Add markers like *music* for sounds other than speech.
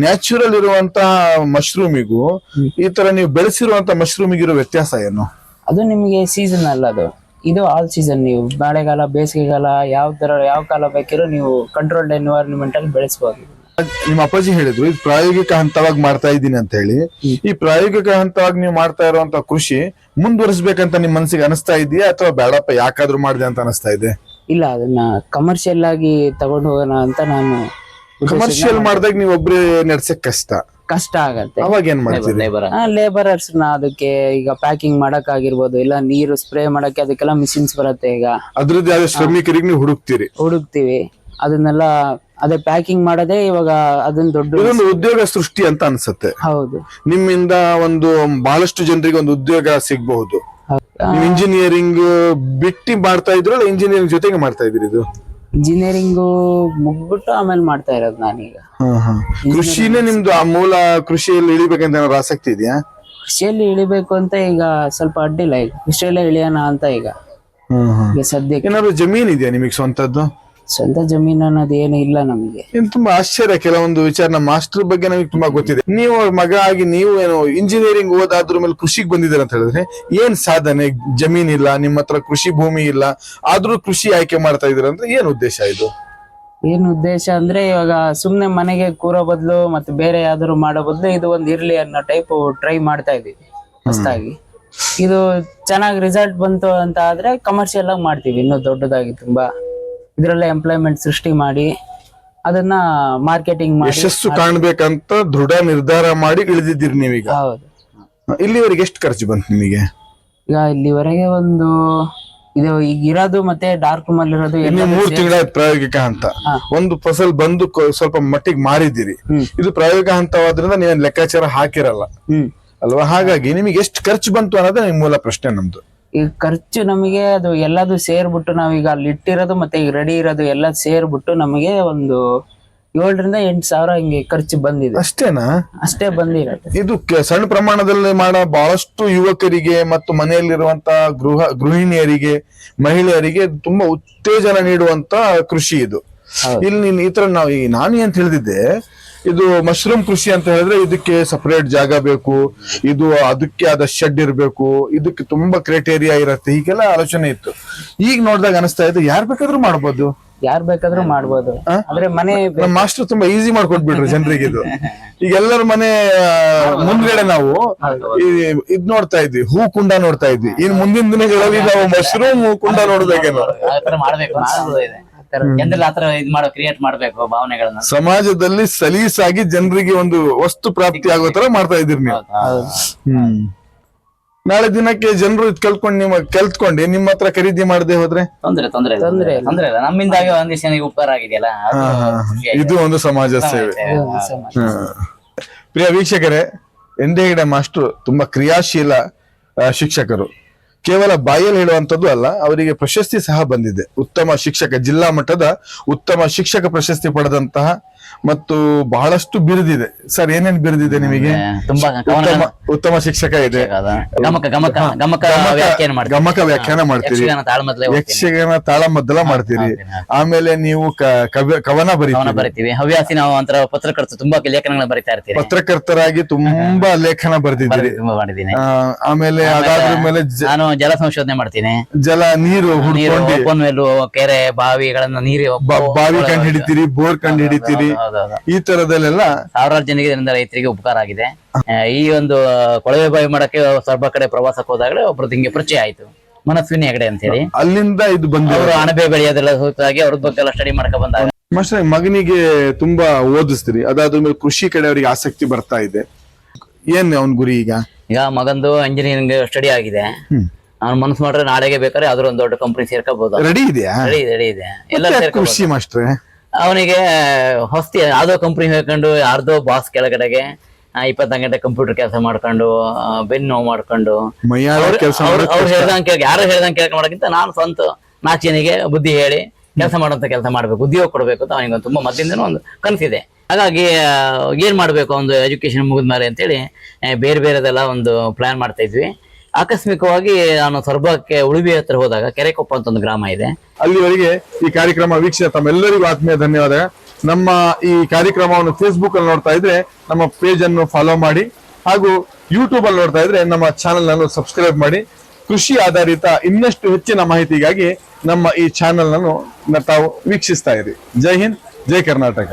Natural ಇರುವಂತಹ ಮಶ್ರೂಮಿಗೂ ಈ ತರ ನೀವು ಬೆಳೆಸಿರುವಂತ ಮಶ್ರೂಮಿಗಿರೋ ವ್ಯತ್ಯಾಸ ಏನು? ಅದು ನಿಮಗೆ ಸೀಸನ್ ಅಲ್ಲ ಅದು. ಇದು ಆಲ್ ಸೀಸನ್ ನೀವು. ಮಳೆಗಾಲ ಬೇಸಿಗೆಗಾಲ ಯಾವ ತರ ಯಾವ ಕಾಲ ಬೇಕಿರೋ ನೀವು ಕಂಟ್ರೋಲ್ಡ್ ಎನ್ವೈರನ್ಮೆಂಟ್ ಅಲ್ಲಿ ಬೆಳೆಸಬಹುದು ನಿಮ್ಮ ಅಪ್ಪಾಜಿ ಹೇಳಿದ್ರು ಇದು ಪ್ರಾಯೋಗಿಕ ಹಂತವಾಗಿ ಮಾಡ್ತಾ ಇದ್ದೀನಿ ಅಂತ ಹೇಳಿ. ಈ ಪ್ರಾಯೋಗಿಕ ಹಂತವಾಗಿ ನೀವು ಮಾಡ್ತಾ ಇರುವಂತ ಕೃಷಿ ಮುಂದುವರಿಸಬೇಕಂತ ನಿಮ್ ಮನಸ್ಸಿಗೆ ಅನಿಸ್ತಾ ಇದೆಯಾ ಅಥವಾ ಬೇಡಪ್ಪ ಯಾಕಾದ್ರೂ ಮಾಡಿದೆ ಅಂತ ಅನಿಸ್ತಾ ಇದೆ? ಇಲ್ಲ ಅದನ್ನ ಕಮರ್ಷಿಯಲ್ ಆಗಿ ತಗೊಂಡು ಹೋಗೋಣ ಅಂತ ನಾನು ಕಮರ್ಷಿಯಲ್ ಮಾಡಿದಾಗ ನೀವು ಒಬ್ರೇ ನಡ್ಸಕ್ ಕಷ್ಟ. ಕಷ್ಟ ಆಗತ್ತೆ. ಅವಾಗ ಏನ್ ಮಾಡ್ತೀರಿ ಲೇಬರರ್ಸ್ನ ಅದಕ್ಕೆ ಈಗ ಪ್ಯಾಕಿಂಗ್ ಮಾಡಕ್ ಆಗಿರ್ಬೋದು ಇಲ್ಲ ನೀರು ಸ್ಪ್ರೇ ಮಾಡಕ್ಕೆ ಅದಕ್ಕೆಲ್ಲ ಮಿಷಿನ್ಸ್ ಬರುತ್ತೆ ಈಗ. ಅದ್ರದ್ದು ಯಾವ್ದು ಶ್ರಮಿಕರಿಗೆ ನೀವು ಹುಡುಕ್ತೀರಿ. ಹುಡುಕ್ತಿವಿ. ಅದನ್ನೆಲ್ಲ ಅದೇ ಪ್ಯಾಕಿಂಗ್ ಮಾಡೋದೇ ಇವಾಗ ಅದನ್ನ ದೊಡ್ಡ ಇದೊಂದು ಉದ್ಯೋಗ ಸೃಷ್ಟಿ ಅಂತ ಅನ್ಸುತ್ತೆ. ಹೌದು. ನಿಮ್ಮಿಂದ ಒಂದು ಬಹಳಷ್ಟು ಜನರಿಗೆ ಒಂದು ಉದ್ಯೋಗ ಸಿಗಬಹುದು. ನೀವು ಇಂಜಿನಿಯರಿಂಗ್ ಬಿಟ್ಟಿ ಮಾಡ್ತಾ ಇದ್ರು ಇಂಜಿನಿಯರಿಂಗ್ ಜೊತೆಗೆ ಮಾಡ್ತಾ ಇದ್ರಿ ಇದು? ಇಂಜಿನಿಯರಿಂಗು ಮುಗ್ಬಿಟ್ಟು ಆಮೇಲೆ ಮಾಡ್ತಾ ಇರೋದು ನಾನೀಗ. ಕೃಷಿನೇ ನಿಮ್ದು ಆ ಮೂಲ ಕೃಷಿಯಲ್ಲಿ ಇಳಿಬೇಕಂತ ಏನಾದ್ರು ಆಸಕ್ತಿ ಇದೆಯಾ? ಕೃಷಿಯಲ್ಲಿ ಇಳಿಬೇಕು ಅಂತ ಈಗ ಸ್ವಲ್ಪ ಅಡ್ಡಿಲ್ಲ ಈಗ ಕೃಷಿಯಲ್ಲೇ ಇಳಿಯೋಣ ಅಂತ ಈಗ. ಈಗ ಸದ್ಯಕ್ಕೆ. ಏನಾದ್ರು ಜಮೀನ್ ಇದೆಯಾ ನಿಮಗೆ ಸ್ವಂತದ್ದು? ಸ್ವಂತ ಜಮೀನು ಅನ್ನೋದು ಏನು ಇಲ್ಲ ನಮಗೆ. ತುಂಬಾ ಆಶ್ಚರ್ಯ ಕೆಲವೊಂದು ವಿಚಾರ ನಮ್ಮ ಮಾಸ್ಟರ್ ಬಗ್ಗೆ ನಮಗೆ ತುಂಬಾ ಗೊತ್ತಿದೆ. ನೀವು ಅವ್ರ ಮಗ ಆಗಿ ನೀವು ಏನು ಇಂಜಿನಿಯರಿಂಗ್ ಓದಾದ್ರ ಮೇಲೆ ಕೃಷಿಗೆ ಬಂದಿದ್ದೀರ ಅಂತ ಹೇಳಿದ್ರೆ ಏನ್ ಸಾಧನೆ? ಜಮೀನ್ ಇಲ್ಲ ನಿಮ್ಮ ಹತ್ರ ಕೃಷಿ ಭೂಮಿ ಇಲ್ಲ ಆದ್ರೂ ಕೃಷಿ ಆಯ್ಕೆ ಮಾಡ್ತಾ ಇದೀರ ಅಂದ್ರೆ ಏನ್ ಉದ್ದೇಶ ಇದು? ಏನು ಉದ್ದೇಶ ಅಂದ್ರೆ ಇವಾಗ ಸುಮ್ನೆ ಮನೆಗೆ ಕೂರೋ ಬದಲು ಮತ್ತೆ ಬೇರೆ ಯಾವ್ದಾದ್ರು ಮಾಡೋ ಬದಲು ಇದು ಒಂದ್ ಇರ್ಲಿ ಅನ್ನೋ ಟೈಪ್ ಟ್ರೈ ಮಾಡ್ತಾ ಇದೀವಿ ಹೊಸದಾಗಿ. ಇದು ಚೆನ್ನಾಗಿ ರಿಸಲ್ಟ್ ಬಂತು ಅಂತ ಆದ್ರೆ ಕಮರ್ಷಿಯಲ್ ಆಗಿ ಮಾಡ್ತೀವಿ ಇನ್ನೂ ದೊಡ್ಡದಾಗಿ ತುಂಬಾ. ಇದ್ರಲ್ಲೇ ಎಂಪ್ಲಾಯ್ಮೆಂಟ್ ಸೃಷ್ಟಿ ಮಾಡಿ ಅದನ್ನ ಮಾರ್ಕೆಟಿಂಗ್ ಮಾಡಿ ಯಶಸ್ಸು ಕಾಣಬೇಕಂತ ದೃಢ ನಿರ್ಧಾರ ಮಾಡಿ ಇಳಿದಿದ್ದೀರಿ ನೀವೀಗ. ಹೌದು. ಇಲ್ಲಿವರೆಗೆ ಎಷ್ಟು ಖರ್ಚು ಬಂತು ನಿಮಗೆ? ಈಗ ಇಲ್ಲಿವರೆಗೆ ಒಂದು ಇದು ಈಗ ಇರೋದು ಮತ್ತೆ ಡಾರ್ಕ್ ರೂಮ್ ಅಲ್ಲಿ ಇರೋದು ಮೂರು ನೀವು ತಿಂಗಳ ಪ್ರಾಯೋಗಿಕ ಹಂತ. ಒಂದು ಫಸಲ್ ಬಂದು ಕೊ- ಸ್ವಲ್ಪ ಮಟ್ಟಿಗೆ ಮಾರಿದ್ದೀರಿ. ಇದು ಪ್ರಾಯೋಗಿಕ ಹಂತವಾದ್ರಿಂದ ನೀವೇನ್ ಲೆಕ್ಕಾಚಾರ ಹಾಕಿರಲ್ಲ. ಅಲ್ವಾ? ಹಾಗಾಗಿ ನಿಮಗೆ ಎಷ್ಟು ಖರ್ಚು ಬಂತು ಅನ್ನೋದೇ ನಿಮ್ ಮೂಲ ಪ್ರಶ್ನೆ ನಮ್ದು. ಈಗ ಖರ್ಚು ನಮಗೆ ಅದು ಎಲ್ಲದು ಸೇರ್ಬಿಟ್ಟು ನಾವೀಗ ಅಲ್ಲಿ ಇಟ್ಟಿರೋದು ಮತ್ತೆ ಈಗ ರೆಡಿ ಇರೋದು ಎಲ್ಲ ಸೇರ್ಬಿಟ್ಟು ನಮಗೆ ಒಂದು ಏಳರಿಂದ ಎಂಟು ಸಾವಿರ ಹಿಂಗೆ ಖರ್ಚು ಬಂದಿದೆ. ಅಷ್ಟೇನಾ? ಅಷ್ಟೇ ಬಂದಿರತ್ತೆ. ಇದು ಕೆ- ಸಣ್ಣ ಪ್ರಮಾಣದಲ್ಲಿ ಮಾಡೋ ಬಹಳಷ್ಟು ಯುವಕರಿಗೆ ಮತ್ತು ಮನೆಯಲ್ಲಿರುವಂತ ಗೃಹ ಗೃಹಿಣಿಯರಿಗೆ ಮಹಿಳೆಯರಿಗೆ ತುಂಬಾ ಉತ್ತೇಜನ ನೀಡುವಂತ ಕೃಷಿ ಇದು. ಇಲ್ಲಿ ನೀನ್ ಈ ತರ ನಾವು ಈ ನಾನು ಏನ್ ತಿಳಿದಿದ್ದೆ ಇದು ಮಶ್ರೂಮ್ ಕೃಷಿ ಅಂತ ಹೇಳಿದ್ರೆ ಇದಕ್ಕೆ ಸಪರೇಟ್ ಜಾಗ ಬೇಕು ಇದು ಅದಕ್ಕೆ ಆದ ಶೆಡ್ ಇರಬೇಕು ಇದಕ್ಕೆ ತುಂಬಾ ಕ್ರೈಟೇರಿಯಾ ಇರತ್ತೆ ಹೀಗೆಲ್ಲ ಆಲೋಚನೆ ಇತ್ತು. ಈಗ ನೋಡಿದಾಗ ಅನಿಸ್ತಾ ಇದೆ ಯಾರ್ ಬೇಕಾದ್ರೂ ಮಾಡ್ಬೋದು. ಯಾರ್ ಬೇಕಾದ್ರೂ ಮಾಡ್ಬೋದು. ಅಂದ್ರೆ ಮನೆ ನಮ್ಮ ಮಾಸ್ಟರ್ ತುಂಬಾ ಈಸಿ ಮಾಡ್ಕೊಟ್ಬಿಟ್ರು ಜನರಿಗೆ ಇದು. *laughs* ಈಗ ಎಲ್ಲರ ಮನೆ ಮುಂದ್ಗಡೆ ನಾವು ಈ ಇದ್ ನೋಡ್ತಾ ಇದ್ವಿ ಹೂ ಕುಂಡ ನೋಡ್ತಾ ಇದ್ವಿ. ಇನ್ ಮುಂದಿನ ದಿನಗಳಲ್ಲಿ ನಾವು ಮಶ್ರೂಮ್ ಕುಂಡ ನೋಡ್ಬೇಕೇನೋ ಮಾಡ್ಬೇಕು. ಜನರಲ್ಲಿ ಆತರ ಇದ್ ಮಾಡೋ ಕ್ರಿಯೇಟ್ ಮಾಡ್ಬೇಕು ಭಾವನೆಗಳನ್ನ. ಸಮಾಜದಲ್ಲಿ ಸಲೀಸಾಗಿ ಜನರಿಗೆ ಒಂದು ವಸ್ತು ಪ್ರಾಪ್ತಿ ಆಗೋ ತರ ಮಾಡ್ತಾ ಇದ್ದೀರಿ ನೀವು. ಹ್ಮ್. ನಾಳೆ ದಿನಕ್ಕೆ ಜನರು ಇದ್ ಕಲ್ತ್ಕೊಂಡು ನಿಮ್ಮ ಕಲ್ತ್ಕೊಂಡು ನಿಮ್ಮ ಹತ್ರ ಖರೀದಿ ಮಾಡದೆ ಹೋದ್ರೆ? ತೊಂದ್ರೆ ತೊಂದ್ರೆ. ತೊಂದ್ರೆ ತೊಂದ್ರೆ ಇಲ್ಲ. ನಮ್ಮಿಂದಾಗಿ ಒಂದಿಷ್ಟು ಜನಕ್ಕೆ ಉಪಕಾರ ಆಗಿದೆಯಲ್ಲ ಅದು. ಖುಷಿ ಆಗಿದೆ. ಇದು ಒಂದು ಸಮಾಜ ಸೇವೆ. ಪ್ರಿಯ ವೀಕ್ಷಕರೇ ಎಂದೇ ಗಿಡ ಮಾಸ್ಟರ್ ತುಂಬಾ ಕ್ರಿಯಾಶೀಲ ಆ, ಶಿಕ್ಷಕರು. ಕೇವಲ ಬಾಯಲ್ಲಿ ಹೇಳುವಂತದ್ದು ಅಲ್ಲ, ಅವರಿಗೆ ಪ್ರಶಸ್ತಿ ಸಹ ಬಂದಿದೆ. ಉತ್ತಮ ಶಿಕ್ಷಕ, ಜಿಲ್ಲಾ ಮಟ್ಟದ ಉತ್ತಮ ಶಿಕ್ಷಕ ಪ್ರಶಸ್ತಿ ಪಡೆದಂತಹ ಮತ್ತು ಬಹಳಷ್ಟು ಬಿರುದಿದೆ. ಸರ್ ಏನೇನ್ ಬಿರುದಿದೆ ನಿಮಗೆ? ತುಂಬಾ ಉತ್ತಮ ಉತ್ತಮ ಶಿಕ್ಷಕ ಇದೆ. ಗಮಕ ಗಮಕ ಗಮಕ ವ್ಯಾಖ್ಯಾನ ಗಮಕ ವ್ಯಾಖ್ಯಾನ ಮಾಡ್ತೀರಿ. ಯಕ್ಷಗಾನ ತಾಳಮದ್ದಲ ಮಾಡ್ತೀರಿ. ಆಮೇಲೆ ನೀವು ಕ- ಕವ್ಯ- ಕವನ ಬರೀತೀವಿ ಬರೀತೀರಿ ಬರಿತೀವಿ. ಹವ್ಯಾಸಿ ನಾವು ಅಂತರ ಪತ್ರಕರ್ತರು ತುಂಬಾ ಲೇಖನಗಳನ್ನ ಬರಿತಾ ಇರ್ತೀವಿ ಪತ್ರಕರ್ತರಾಗಿ ತುಂಬಾ ಲೇಖನ ಬರೆದಿದ್ದೀರಿ. ತುಂಬಾ ಮಾಡಿದ್ದೀನಿ. ಆ, ಆಮೇಲೆ ಅದಾದ್ರ ಮೇಲೆ ಜ- ನಾನು ಜಲ ಸಂಶೋಧನೆ ಮಾಡ್ತೀನಿ. ಜಲ ನೀರು ನೀರು ಹುಡ್ಕೊಂಡು ಓಪನ್ ವೆಲ್ ಕೆರೆ ಬಾವಿಗಳನ್ನ ನೀರು ಬ- ಬಾವಿ ಕಂಡು ಹಿಡಿತೀರಿ ಬೋರ್ ಕಂಡು ಹಿಡಿತೀರಿ. ಈ ತರದಲ್ಲೆಲ್ಲ ಸಾವಿರಾರು ಜನರಿಗೆ ಇದರಿಂದ ರೈತರಿಗೆ ಉಪಕಾರ ಆಗಿದೆ. ಈ ಒಂದು ಕೊಳವೆ ಬಾವಿ ಮಾಡಕ್ಕೆ ಸ್ವಲ್ಪ ಕಡೆ ಪ್ರವಾಸಕ್ಕೆ ಹೋದಾಗಲೇ ಒಬ್ರು ಹಿಂಗೆ ಪರಿಚಯ ಆಯ್ತು. ಮನಸ್ವಿನಿ ಹೆಗಡೆ ಅಂತ ಹೇಳಿ ಅಲ್ಲಿಂದ ಇದು ಬಂದು ಅವರು ಅಣಬೆ ಬೆಳೆಯೋದೆಲ್ಲ ಸೂಕ್ತವಾಗಿ ಅವ್ರ ಬಗ್ಗೆ ಎಲ್ಲ ಸ್ಟಡಿ ಮಾಡ್ಕೊ ಬಂದಾಗ. ಮಾಸ್ಟರ್ ಮಗನಿಗೆ ತುಂಬಾ ಓದಿಸ್ತೀರಿ. ಅದಾದ ಮೇಲೆ ಕೃಷಿ ಕಡೆ ಅವರಿಗೆ ಆಸಕ್ತಿ ಬರ್ತಾ ಇದೆ. ಏನ್ ಅವನ್ ಗುರಿ ಈಗ? ಈಗ ಮಗಂದು ಇಂಜಿನಿಯರಿಂಗ್ ಸ್ಟಡಿ ಆಗಿದೆ. ಅವ್ನ ಮನಸ್ ಮನಸ್ಸು ಮಾಡ್ರೆ ನಾಳೆಗೆ ಬೇಕಾದ್ರೆ ಯಾವ್ದಾದ್ರು ಒಂದ್ ದೊಡ್ಡ ಕಂಪನಿ ಸೇರ್ಕೋಬಹುದು ರೆಡಿ ಇದೆಯಾ? ರೆಡಿ ಇದೆ ರೆಡಿ ಇದೆ. ಎಲ್ಲ ಕೃಷಿ ಮಾಸ್ಟ್ರೆ? ಅವನಿಗೆ ಹೊಸ್ತಿ ಯಾವ್ದೋ ಕಂಪ್ನಿ ಹೇಳ್ಕೊಂಡು ಯಾರ್ದೋ ಬಾಸ್ ಕೆಳಗಡೆಗೆ ಇಪ್ಪತ್ತನಾಲ್ಕು ಗಂಟೆ ಕಂಪ್ಯೂಟರ್ ಕೆಲಸ ಮಾಡ್ಕೊಂಡು ಬೆನ್ನು ನೋವು ಮಾಡ್ಕೊಂಡು. ಅವ್ರು ಹೇಳ್ದಂಗೆ ಕೇಳ್ ಯಾರು ಹೇಳ್ದಂಗೆ ಕೇಳ್ಕ ಮಾಡೋಕ್ಕಿಂತ ನಾನು ಸ್ವಂತ ನಾಚಿನಿಗೆ ಜನಿಗೆ ಬುದ್ಧಿ ಹೇಳಿ ಕೆಲಸ ಮಾಡುವಂತ ಕೆಲಸ ಮಾಡ್ಬೇಕು ಉದ್ಯೋಗ ಕೊಡ್ಬೇಕು ಅಂತ ಅವನಿಗೆ ತುಂಬಾ ಮೊದಲಿಂದನೂ ಒಂದು ಕನಸಿದೆ. ಹಾಗಾಗಿ ಏನ್ ಮಾಡ್ಬೇಕು ಒಂದು ಎಜುಕೇಶನ್ ಮುಗಿದ ಮೇಲೆ ಅಂತೇಳಿ ಬೇರೆ ಬೇರೆದೆಲ್ಲ ಒಂದು ಪ್ಲಾನ್ ಮಾಡ್ತಾ ಇದ್ವಿ. ಆಕಸ್ಮಿಕವಾಗಿ ನಾನು ಸೊರಬಕ್ಕೆ ಉಳುಬಿ ಹತ್ರ ಹೋದಾಗ ಕೆರೆಕೊಪ್ಪ ಅಂತ ಒಂದು ಗ್ರಾಮ ಇದೆ. ಅಲ್ಲಿವರೆಗೆ ಈ ಕಾರ್ಯಕ್ರಮ ವೀಕ್ಷಿಸಿದ ತಮ್ಮೆಲ್ಲರಿಗೂ ಆತ್ಮೀಯ ಧನ್ಯವಾದ ನಮ್ಮ ಈ ಕಾರ್ಯಕ್ರಮವನ್ನು ಫೇಸ್ಬುಕ್ ಅಲ್ಲಿ ನೋಡ್ತಾ ಇದ್ರೆ ನಮ್ಮ ಪೇಜ್ ಅನ್ನು ಫಾಲೋ ಮಾಡಿ ಹಾಗೂ ಯೂಟ್ಯೂಬ್ ಅಲ್ಲಿ ನೋಡ್ತಾ ಇದ್ರೆ ನಮ್ಮ ಚಾನೆಲ್ ಅನ್ನು ಸಬ್ಸ್ಕ್ರೈಬ್ ಮಾಡಿ. ಕೃಷಿ ಆಧಾರಿತ ಇನ್ನಷ್ಟು ಹೆಚ್ಚಿನ ಮಾಹಿತಿಗಾಗಿ ನಮ್ಮ ಈ ಚಾನೆಲ್ ಅನ್ನು ತಾವು ವೀಕ್ಷಿಸ್ತಾ ಇರಿ. ಜೈ ಹಿಂದ್, ಜೈ ಕರ್ನಾಟಕ.